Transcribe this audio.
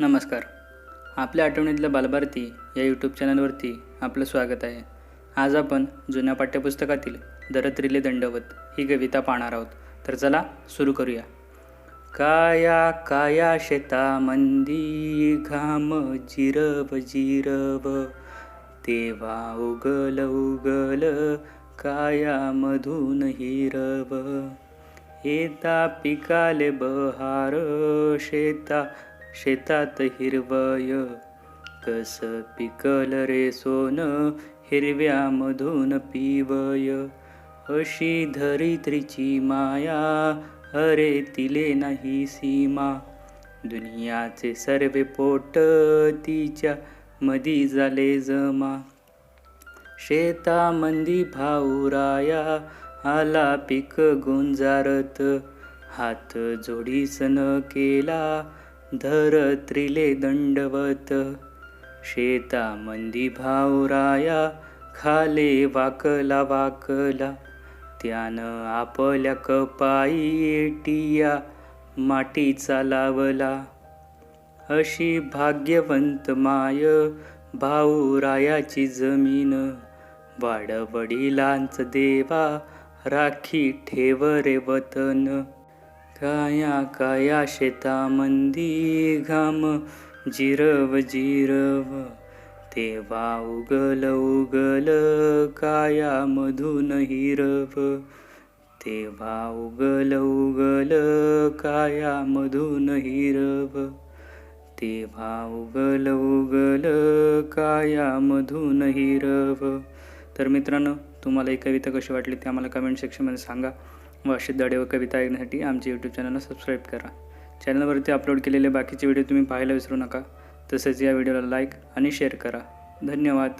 नमस्कार. आपल्या आठवणीतल्या बालभारती या यूट्यूब चॅनलवरती आपलं स्वागत आहे. आज आपण जुन्या पाठ्यपुस्तकातील दरत्रिले दंडवत ही कविता पाहणार आहोत. तर चला सुरू करूया. काया काया शेतामंदी घाम जिरव जिरव तेव्हा उगल उगल काया मधून हिरव. येता पिकाले बहार शेता शेतात हिरवय कस पिकल रे सोन हिरव्यामधून पिवय. अशी धरित्रीची माया अरे तिले नाही सीमा. दुनियाचे सर्वे पोट तिच्या मधी झाले जमा. शेतामंदी भाऊराया आला पीक गुंजारत. हात जोडीसन केला धरत्रिले दंडवत शेता मंदी भावराया खाले वाकला वाकला त्यानं आपल्या कपाई एटिया मातीचा लावला. अशी भाग्यवंत माय भाऊरायाची जमीन वाडवडिलांच देवा राखी ठेव रे वतन. काया काया शेतामंदी घाम. जिरव जिरव. तेव्हा उगल उगल काया मधून हिरव. तेव्हा उगल उगल काया मधून हिरव. तेव्हा उगल उगल काया मधून हिरव. तर मित्रांनो तुम्हाला ही कविता कशी वाटली ते आम्हाला कमेंट सेक्शनमध्ये सांगा. व असे धडे व कविता ऐकण्यासाठी आमचे यूट्यूब चॅनलला सबस्क्राईब करा. चॅनलवरती अपलोड केलेले बाकीचे व्हिडिओ तुम्ही पाहायला विसरू नका. तसेच या व्हिडिओला लाईक आणि शेअर करा. धन्यवाद.